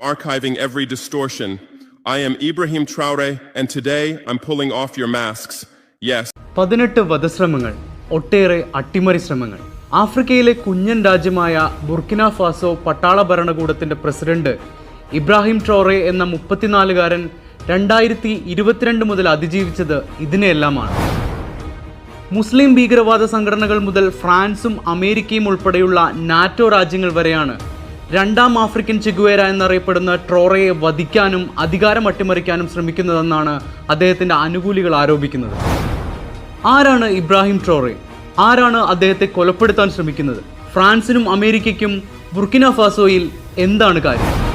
archiving every distortion. I am Ibrahim Traore, and today I'm pulling off your masks. Yes, പതിനെട്ട് വധശ്രമങ്ങൾ ഒട്ടേറെ അട്ടിമറി ശ്രമങ്ങൾ ആഫ്രിക്കയിലെ കുഞ്ഞൻ രാജ്യമായ ബുർക്കിന ഫാസോ പട്ടാള ഭരണകൂടത്തിന്റെ പ്രസിഡന്റ് ഇബ്രാഹിം ട്രോറെ എന്ന മുപ്പത്തിനാലുകാരൻ രണ്ടായിരത്തി ഇരുപത്തിരണ്ട് മുതൽ അതിജീവിച്ചത് ഇതിനെയെല്ലാമാണ് മുസ്ലിം ഭീകരവാദ സംഘടനകൾ മുതൽ ഫ്രാൻസും അമേരിക്കയും ഉൾപ്പെടെയുള്ള നാറ്റോ രാജ്യങ്ങൾ വരെയാണ് രണ്ടാം ആഫ്രിക്കൻ ചിഗുവേര എന്നറിയപ്പെടുന്ന ട്രോറയെ വധിക്കാനും അധികാരം അട്ടിമറിക്കാനും ശ്രമിക്കുന്നതെന്നാണ് അദ്ദേഹത്തിന്റെ അനുകൂലികൾ ആരോപിക്കുന്നത്. ആരാണ് ഇബ്രാഹിം ട്രോറെ? ആരാണ് അദ്ദേഹത്തെ കൊലപ്പെടുത്താൻ ശ്രമിക്കുന്നത്? ഫ്രാൻസിനും അമേരിക്കയ്ക്കും ബുർക്കിന ഫാസോയിൽ എന്താണ് കാര്യം?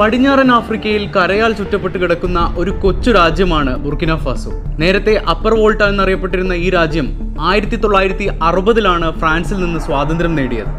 പടിഞ്ഞാറൻ ആഫ്രിക്കയിൽ കരയാൽ ചുറ്റപ്പെട്ട് കിടക്കുന്ന ഒരു കൊച്ചു രാജ്യമാണ് ബുർക്കിന ഫാസോ. നേരത്തെ അപ്പർ വോൾട്ട എന്നറിയപ്പെട്ടിരുന്ന ഈ രാജ്യം ആയിരത്തി തൊള്ളായിരത്തി അറുപതിലാണ് ഫ്രാൻസിൽ നിന്ന് സ്വാതന്ത്ര്യം നേടിയത്.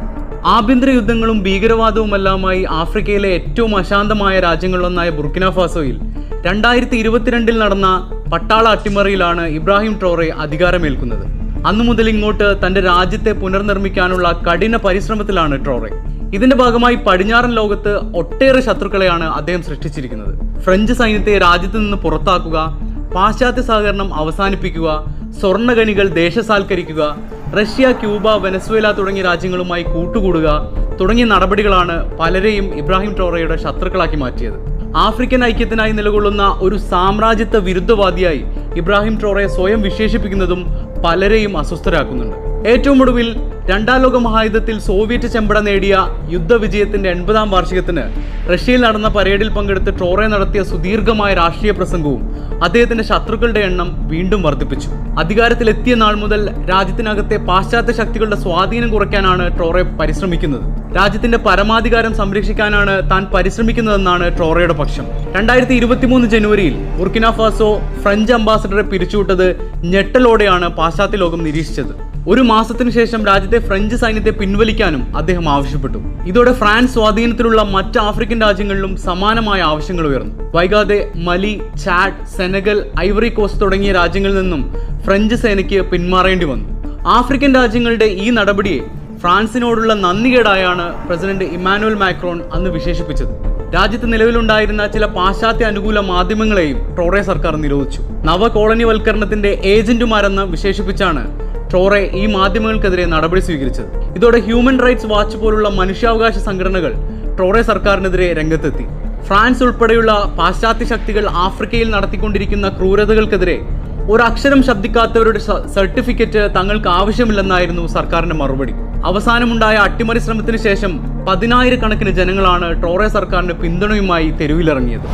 ആഭ്യന്തര യുദ്ധങ്ങളും ഭീകരവാദവുമെല്ലാമായി ആഫ്രിക്കയിലെ ഏറ്റവും അശാന്തമായ രാജ്യങ്ങളിലൊന്നായ ബുർക്കിന ഫാസോയിൽ രണ്ടായിരത്തി ഇരുപത്തിരണ്ടിൽ നടന്ന പട്ടാള അട്ടിമറിയിലാണ് ഇബ്രാഹിം ട്രോറെ അധികാരമേൽക്കുന്നത്. അന്നു മുതൽ ഇങ്ങോട്ട് തന്റെ രാജ്യത്തെ പുനർനിർമ്മിക്കാനുള്ള കഠിന പരിശ്രമത്തിലാണ് ട്രോറെ. ഇതിന്റെ ഭാഗമായി പടിഞ്ഞാറൻ ലോകത്ത് ഒട്ടേറെ ശത്രുക്കളെയാണ് അദ്ദേഹം സൃഷ്ടിച്ചിരിക്കുന്നത്. ഫ്രഞ്ച് സൈന്യത്തെ രാജ്യത്ത് നിന്ന് പുറത്താക്കുക പാശ്ചാത്യ സഹകരണം അവസാനിപ്പിക്കുക സ്വർണഖനികൾ ദേശസാൽക്കരിക്കുക റഷ്യ ക്യൂബ വെനസ്വേല തുടങ്ങിയ രാജ്യങ്ങളുമായി കൂട്ടുകൂടുക തുടങ്ങിയ നടപടികളാണ് പലരെയും ഇബ്രാഹിം ടോറയുടെ ശത്രുക്കളാക്കി മാറ്റിയത്. ആഫ്രിക്കൻ ഐക്യത്തിനായി നിലകൊള്ളുന്ന ഒരു സാമ്രാജ്യത്വ വിരുദ്ധവാദിയായി ഇബ്രാഹിം ടോറയെ സ്വയം വിശേഷിപ്പിക്കുന്നതും പലരെയും അസ്വസ്ഥരാക്കുന്നുണ്ട്. ഏറ്റവും ഒടുവിൽ രണ്ടാം ലോക മഹായുദ്ധത്തിൽ സോവിയറ്റ് ചെമ്പട നേടിയ യുദ്ധവിജയത്തിന്റെ എൺപതാം വാർഷികത്തിന് റഷ്യയിൽ നടന്ന പരേഡിൽ പങ്കെടുത്ത് ട്രോറെ നടത്തിയ സുദീർഘമായ രാഷ്ട്രീയ പ്രസംഗവും അദ്ദേഹത്തിന്റെ ശത്രുക്കളുടെ എണ്ണം വീണ്ടും വർദ്ധിപ്പിച്ചു. അധികാരത്തിലെത്തിയ നാൾ മുതൽ രാജ്യത്തിനകത്തെ പാശ്ചാത്യ ശക്തികളുടെ സ്വാധീനം കുറയ്ക്കാനാണ് ട്രോറെ പരിശ്രമിക്കുന്നത്. രാജ്യത്തിന്റെ പരമാധികാരം സംരക്ഷിക്കാനാണ് താൻ പരിശ്രമിക്കുന്നതെന്നാണ് ട്രോറയുടെ പക്ഷം. രണ്ടായിരത്തി ഇരുപത്തിമൂന്ന് ജനുവരിയിൽ ബുർക്കിന ഫാസോ ഫ്രഞ്ച് അംബാസഡറെ പിരിച്ചുവിട്ടത് ഞെട്ടലോടെയാണ് പാശ്ചാത്യ ലോകം നിരീക്ഷിച്ചത്. ഒരു മാസത്തിന് ശേഷം രാജ്യത്തെ ഫ്രഞ്ച് സൈന്യത്തെ പിൻവലിക്കാനും അദ്ദേഹം ആവശ്യപ്പെട്ടു. ഇതോടെ ഫ്രാൻസ് സ്വാധീനത്തിലുള്ള മറ്റ് ആഫ്രിക്കൻ രാജ്യങ്ങളിലും സമാനമായ ആവശ്യങ്ങൾ ഉയർന്നു. വൈകാതെ Mali Chad Senegal Ivory Coast തുടങ്ങിയ രാജ്യങ്ങളിൽ നിന്നും ഫ്രഞ്ച് സേനയ്ക്ക് പിന്മാറേണ്ടി വന്നു. ആഫ്രിക്കൻ രാജ്യങ്ങളുടെ ഈ നടപടിയെ ഫ്രാൻസിനോടുള്ള നന്ദികേടായാണ് പ്രസിഡന്റ് ഇമ്മാനുവൽ മാക്രോൺ അന്ന് വിശേഷിപ്പിച്ചത്. രാജ്യത്ത് നിലവിലുണ്ടായിരുന്ന ചില പാശ്ചാത്യ അനുകൂല മാധ്യമങ്ങളെയും ട്രോറെ സർക്കാർ നിരോധിച്ചു. നവ കോളനിവൽക്കരണത്തിന്റെ ഏജന്റുമാരെന്ന് വിശേഷിപ്പിച്ചാണ് ട്രോറെ ഈ മാധ്യമങ്ങൾക്കെതിരെ നടപടി സ്വീകരിച്ചത്. ഇതോടെ ഹ്യൂമൻ റൈറ്റ്സ് വാച്ച് പോലുള്ള മനുഷ്യാവകാശ സംഘടനകൾ ട്രോറെ സർക്കാരിനെതിരെ രംഗത്തെത്തി. ഫ്രാൻസ് ഉൾപ്പെടെയുള്ള പാശ്ചാത്യ ശക്തികൾ ആഫ്രിക്കയിൽ നടത്തിക്കൊണ്ടിരിക്കുന്ന ക്രൂരതകൾക്കെതിരെ ഒരക്ഷരം ശബ്ദിക്കാത്തവരുടെ സർട്ടിഫിക്കറ്റ് തങ്ങൾക്ക് ആവശ്യമില്ലെന്നായിരുന്നു സർക്കാരിന്റെ മറുപടി. അവസാനമുണ്ടായ അട്ടിമറി ശ്രമത്തിന് ശേഷം പതിനായിരക്കണക്കിന് ജനങ്ങളാണ് ട്രോറെ സർക്കാരിന് പിന്തുണയുമായി തെരുവിലിറങ്ങിയത്.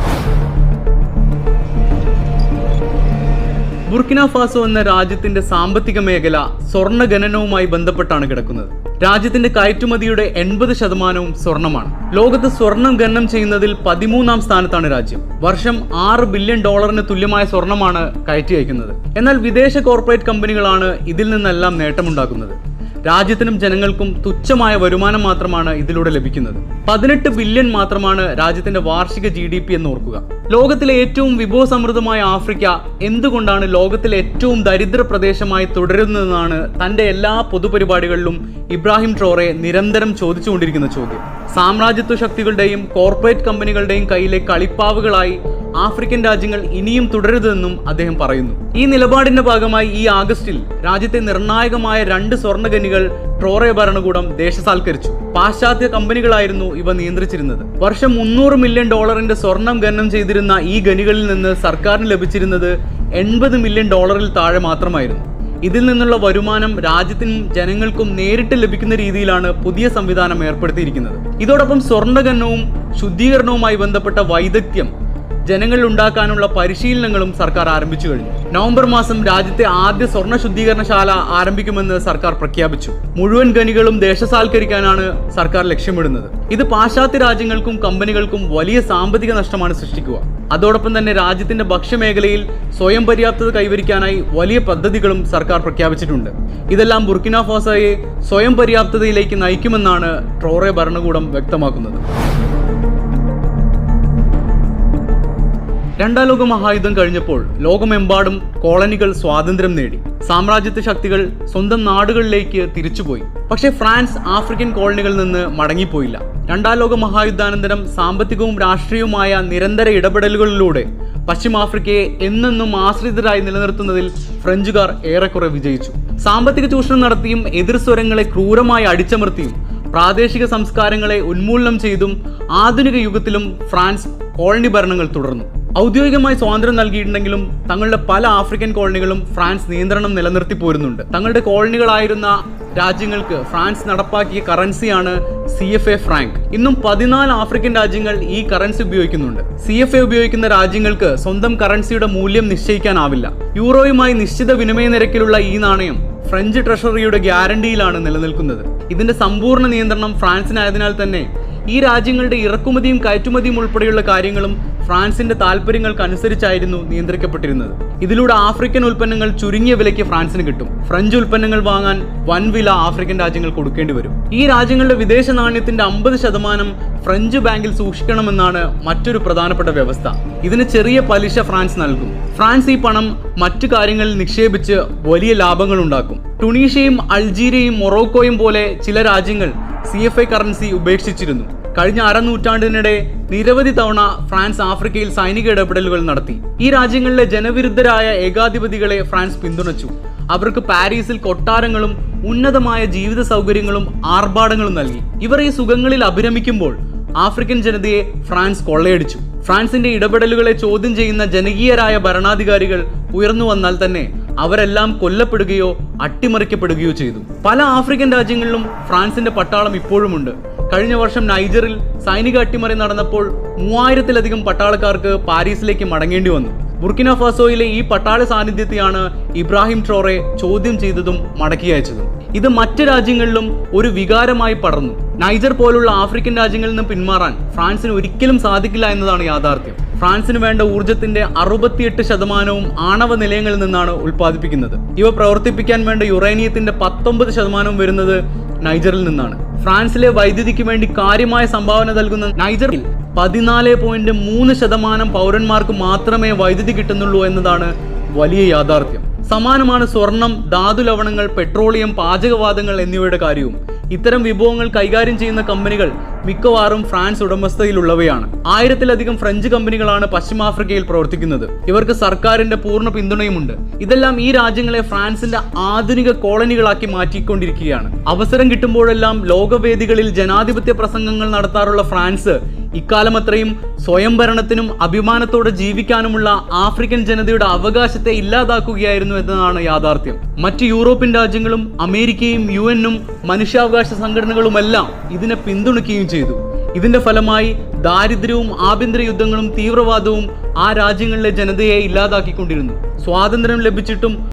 ബുർക്കിന ഫാസോ എന്ന രാജ്യത്തിന്റെ സാമ്പത്തിക മേഖല സ്വർണ ഖനനവുമായി ബന്ധപ്പെട്ടാണ് കിടക്കുന്നത്. രാജ്യത്തിന്റെ കയറ്റുമതിയുടെ എൺപത് ശതമാനവും സ്വർണമാണ് ലോകത്ത് സ്വർണം ഖനനം ചെയ്യുന്നതിൽ പതിമൂന്നാം സ്ഥാനത്താണ് രാജ്യം. വർഷം ആറ് ബില്യൺ ഡോളറിന് തുല്യമായ സ്വർണമാണ് കയറ്റി അയക്കുന്നത്. എന്നാൽ വിദേശ കോർപ്പറേറ്റ് കമ്പനികളാണ് ഇതിൽ നിന്നെല്ലാം നേട്ടമുണ്ടാക്കുന്നത്. രാജ്യത്തിനും ജനങ്ങൾക്കും തുച്ഛമായ വരുമാനം മാത്രമാണ് ഇതിലൂടെ ലഭിക്കുന്നത്. പതിനെട്ട് ബില്യൺ മാത്രമാണ് രാജ്യത്തിന്റെ വാർഷിക ജി ഡി പി എന്ന് ഓർക്കുക ലോകത്തിലെ ഏറ്റവും വിഭവസമൃദ്ധമായ ആഫ്രിക്ക എന്തുകൊണ്ടാണ് ലോകത്തിലെ ഏറ്റവും ദരിദ്ര പ്രദേശമായി തുടരുന്നതെന്നാണ് തന്റെ എല്ലാ പൊതുപരിപാടികളിലും ഇബ്രാഹിം ട്രോറെ നിരന്തരം ചോദിച്ചുകൊണ്ടിരിക്കുന്ന ചോദ്യം. സാമ്രാജ്യത്വ ശക്തികളുടെയും കോർപ്പറേറ്റ് കമ്പനികളുടെയും കയ്യിലെ കളിപ്പാവുകളായി ആഫ്രിക്കൻ രാജ്യങ്ങൾ ഇനിയും തുടരുതെന്നും അദ്ദേഹം പറയുന്നു. ഈ നിലപാടിന്റെ ഭാഗമായി ഈ ആഗസ്റ്റിൽ രാജ്യത്തെ നിർണായകമായ രണ്ട് സ്വർണഖനികൾ ട്രോറെ ഭരണകൂടം ദേശസാൽക്കരിച്ചു. പാശ്ചാത്യ കമ്പനികളായിരുന്നു ഇവ നിയന്ത്രിച്ചിരുന്നത്. വർഷം മുന്നൂറ് മില്യൺ ഡോളറിന്റെ സ്വർണം ഖനനം ചെയ്തിരുന്ന ഈ ഖനികളിൽ നിന്ന് സർക്കാരിന് ലഭിച്ചിരുന്നത് എൺപത് മില്യൺ ഡോളറിൽ താഴെ മാത്രമായിരുന്നു. ഇതിൽ നിന്നുള്ള വരുമാനം രാജ്യത്തിനും ജനങ്ങൾക്കും നേരിട്ട് ലഭിക്കുന്ന രീതിയിലാണ് പുതിയ സംവിധാനം ഏർപ്പെടുത്തിയിരിക്കുന്നത്. ഇതോടൊപ്പം സ്വർണഖനനവും ശുദ്ധീകരണവുമായി ബന്ധപ്പെട്ട വൈദഗ്ധ്യം ജനങ്ങളിൽ ഉണ്ടാക്കാനുള്ള പരിശീലനങ്ങളും സർക്കാർ ആരംഭിച്ചു കഴിഞ്ഞു. നവംബർ മാസം രാജ്യത്തെ ആദ്യ സ്വർണ ശുദ്ധീകരണശാല ആരംഭിക്കുമെന്ന് സർക്കാർ പ്രഖ്യാപിച്ചു. മുഴുവൻ ഖനികളും ദേശസാൽക്കരിക്കാനാണ് സർക്കാർ ലക്ഷ്യമിടുന്നത്. ഇത് പാശ്ചാത്യ രാജ്യങ്ങൾക്കും കമ്പനികൾക്കും വലിയ സാമ്പത്തിക നഷ്ടമാണ് സൃഷ്ടിക്കുക. അതോടൊപ്പം തന്നെ രാജ്യത്തിന്റെ ഭക്ഷ്യമേഖലയിൽ സ്വയം പര്യാപ്തത കൈവരിക്കാനായി വലിയ പദ്ധതികളും സർക്കാർ പ്രഖ്യാപിച്ചിട്ടുണ്ട്. ഇതെല്ലാം ബുർക്കിന സ്വയം പര്യാപ്തതയിലേക്ക് നയിക്കുമെന്നാണ് ട്രോറെ ഭരണകൂടം വ്യക്തമാക്കുന്നത്. രണ്ടാം ലോക മഹായുദ്ധം കഴിഞ്ഞപ്പോൾ ലോകമെമ്പാടും കോളനികൾ സ്വാതന്ത്ര്യം നേടി. സാമ്രാജ്യത്വ ശക്തികൾ സ്വന്തം നാടുകളിലേക്ക് തിരിച്ചുപോയി. പക്ഷേ ഫ്രാൻസ് ആഫ്രിക്കൻ കോളനികളിൽ നിന്ന് മടങ്ങിപ്പോയില്ല. രണ്ടാം ലോക മഹായുദ്ധാനന്തരം സാമ്പത്തികവും രാഷ്ട്രീയവുമായ നിരന്തര ഇടപെടലുകളിലൂടെ പശ്ചിമാഫ്രിക്കയെ എന്നെന്നും ആശ്രിതരായി നിലനിർത്തുന്നതിൽ ഫ്രഞ്ചുകാർ ഏറെക്കുറെ വിജയിച്ചു. സാമ്പത്തിക ചൂഷണം നടത്തിയും എതിർ സ്വരങ്ങളെ ക്രൂരമായി അടിച്ചമർത്തിയും പ്രാദേശിക സംസ്കാരങ്ങളെ ഉന്മൂലനം ചെയ്തും ആധുനിക യുഗത്തിലും ഫ്രാൻസ് കോളനി ഭരണങ്ങൾ തുടർന്നു. ഔദ്യോഗികമായി സ്വാതന്ത്ര്യം നൽകിയിട്ടുണ്ടെങ്കിലും തങ്ങളുടെ പല ആഫ്രിക്കൻ കോളനികളും ഫ്രാൻസ് നിയന്ത്രണം നിലനിർത്തി പോരുന്നുണ്ട്. തങ്ങളുടെ കോളനികളായിരുന്ന രാജ്യങ്ങൾക്ക് ഫ്രാൻസ് നടപ്പാക്കിയ കറൻസിയാണ് സി എഫ് എ ഫ്രാങ്ക്. ഇന്നും പതിനാല് ആഫ്രിക്കൻ രാജ്യങ്ങൾ ഈ കറൻസി ഉപയോഗിക്കുന്നുണ്ട്. സി എഫ് എ ഉപയോഗിക്കുന്ന രാജ്യങ്ങൾക്ക് സ്വന്തം കറൻസിയുടെ മൂല്യം നിശ്ചയിക്കാനാവില്ല. യൂറോയുമായി നിശ്ചിത വിനിമയ നിരക്കിലുള്ള ഈ നാണയം ഫ്രഞ്ച് ട്രഷറിയുടെ ഗ്യാരണ്ടിയിലാണ് നിലനിൽക്കുന്നത്. ഇതിന്റെ സമ്പൂർണ നിയന്ത്രണം ഫ്രാൻസിനായതിനാൽ തന്നെ ഈ രാജ്യങ്ങളുടെ ഇറക്കുമതിയും കയറ്റുമതിയും ഉൾപ്പെടെയുള്ള കാര്യങ്ങളും ഫ്രാൻസിന്റെ താല്പര്യങ്ങൾക്ക് അനുസരിച്ചായിരുന്നു നിയന്ത്രിക്കപ്പെട്ടിരുന്നത്. ഇതിലൂടെ ആഫ്രിക്കൻ ഉൽപ്പന്നങ്ങൾ ചുരുങ്ങിയ വിലയ്ക്ക് ഫ്രാൻസിന് കിട്ടും. ഫ്രഞ്ച് ഉൽപ്പന്നങ്ങൾ വാങ്ങാൻ വൻ വില ആഫ്രിക്കൻ രാജ്യങ്ങൾ കൊടുക്കേണ്ടി വരും. ഈ രാജ്യങ്ങളുടെ വിദേശ നാണ്യത്തിന്റെ അമ്പത് ശതമാനം ഫ്രഞ്ച് ബാങ്കിൽ സൂക്ഷിക്കണമെന്നാണ് മറ്റൊരു പ്രധാനപ്പെട്ട വ്യവസ്ഥ. ഇതിന് ചെറിയ പലിശ ഫ്രാൻസ് നൽകും. ഫ്രാൻസ് ഈ പണം മറ്റു കാര്യങ്ങളിൽ നിക്ഷേപിച്ച് വലിയ ലാഭങ്ങൾ ഉണ്ടാക്കും. ടുണീഷ്യയും അൾജീരിയയും മൊറോക്കോയും പോലെ ചില രാജ്യങ്ങൾ സി എഫ് ഐ കറൻസി ഉപേക്ഷിച്ചിരുന്നു. കഴിഞ്ഞ അരനൂറ്റാണ്ടിനിടെ നിരവധി തവണ ഫ്രാൻസ് ആഫ്രിക്കയിൽ സൈനിക ഇടപെടലുകൾ നടത്തി. ഈ രാജ്യങ്ങളിലെ ജനവിരുദ്ധരായ ഏകാധിപതികളെ ഫ്രാൻസ് പിന്തുണച്ചു. അവർക്ക് പാരീസിൽ കൊട്ടാരങ്ങളും ഉന്നതമായ ജീവിത സൗകര്യങ്ങളും ആർഭാടങ്ങളും നൽകി. ഇവർ ഈ സുഖങ്ങളിൽ അഭിരമിക്കുമ്പോൾ ആഫ്രിക്കൻ ജനതയെ ഫ്രാൻസ് കൊള്ളയടിച്ചു. ഫ്രാൻസിന്റെ ഇടപെടലുകളെ ചോദ്യം ചെയ്യുന്ന ജനകീയരായ ഭരണാധികാരികൾ ഉയർന്നു വന്നാൽ തന്നെ അവരെല്ലാം കൊല്ലപ്പെടുകയോ അട്ടിമറിക്കപ്പെടുകയോ ചെയ്തു. പല ആഫ്രിക്കൻ രാജ്യങ്ങളിലും ഫ്രാൻസിന്റെ പട്ടാളം ഇപ്പോഴുമുണ്ട്. കഴിഞ്ഞ വർഷം നൈജറിൽ സൈനിക അട്ടിമറി നടന്നപ്പോൾ മൂവായിരത്തിലധികം പട്ടാളക്കാർക്ക് പാരീസിലേക്ക് മടങ്ങേണ്ടി വന്നു. ബുർക്കിന ഫാസോയിലെ ഈ പട്ടാള സാന്നിധ്യത്തെയാണ് ഇബ്രാഹിം ട്രോറെ ചോദ്യം ചെയ്തതും മടക്കി അയച്ചതും. ഇത് മറ്റ് രാജ്യങ്ങളിലും ഒരു വികാരമായി പടർന്നു. നൈജർ പോലുള്ള ആഫ്രിക്കൻ രാജ്യങ്ങളിൽ നിന്ന് പിന്മാറാൻ ഫ്രാൻസിന് ഒരിക്കലും സാധിക്കില്ല എന്നതാണ് യാഥാർത്ഥ്യം. ഫ്രാൻസിന് വേണ്ട ഊർജത്തിന്റെ അറുപത്തിയെട്ട് ശതമാനവും ആണവ നിലയങ്ങളിൽ നിന്നാണ് ഉൽപ്പാദിപ്പിക്കുന്നത്. ഇവ പ്രവർത്തിപ്പിക്കാൻ വേണ്ട യുറേനിയത്തിന്റെ പത്തൊമ്പത് ശതമാനവും വരുന്നത് നൈജറിൽ നിന്നാണ്. ഫ്രാൻസിലെ വൈദ്യുതിക്ക് വേണ്ടി കാര്യമായ സംഭാവന നൽകുന്ന നൈജറിൽ പതിനാല് പോയിന്റ് മൂന്ന് ശതമാനം പൗരന്മാർക്ക് മാത്രമേ വൈദ്യുതി കിട്ടുന്നുള്ളൂ എന്നതാണ് വലിയ യാഥാർത്ഥ്യം. സമാനമാണ് സ്വർണം ധാതു ലവണങ്ങൾ പെട്രോളിയം പാചകവാതങ്ങൾ എന്നിവയുടെ കാര്യവും. ഇത്തരം വിഭവങ്ങൾ കൈകാര്യം ചെയ്യുന്ന കമ്പനികൾ മിക്കവാറും ഫ്രാൻസ് ഉടമസ്ഥതയിലുള്ളവയാണ്. ആയിരത്തിലധികം ഫ്രഞ്ച് കമ്പനികളാണ് പശ്ചിമാഫ്രിക്കയിൽ പ്രവർത്തിക്കുന്നത്. ഇവർക്ക് സർക്കാരിന്റെ പൂർണ പിന്തുണയുമുണ്ട്. ഇതെല്ലാം ഈ രാജ്യങ്ങളെ ഫ്രാൻസിന്റെ ആധുനിക കോളനികളാക്കി മാറ്റിക്കൊണ്ടിരിക്കുകയാണ്. അവസരം കിട്ടുമ്പോഴെല്ലാം ലോകവേദികളിൽ ജനാധിപത്യ പ്രസംഗങ്ങൾ നടത്താറുള്ള ഫ്രാൻസ് ഇക്കാലം അത്രയും സ്വയംഭരണത്തിനും അഭിമാനത്തോടെ ജീവിക്കാനുമുള്ള ആഫ്രിക്കൻ ജനതയുടെ അവകാശത്തെ ഇല്ലാതാക്കുകയായിരുന്നു എന്നതാണ് യാഥാർത്ഥ്യം. മറ്റ് യൂറോപ്യൻ രാജ്യങ്ങളും അമേരിക്കയും യു എന്നും മനുഷ്യാവകാശ സംഘടനകളുമെല്ലാം ഇതിനെ പിന്തുണയ്ക്കുകയും ചെയ്തു. ഇതിന്റെ ഫലമായി ദാരിദ്ര്യവും ആഭ്യന്തര യുദ്ധങ്ങളും തീവ്രവാദവും ആ രാജ്യങ്ങളിലെ ജനതയെ ഇല്ലാതാക്കിക്കൊണ്ടിരുന്നു. സ്വാതന്ത്ര്യം ലഭിച്ചിട്ടും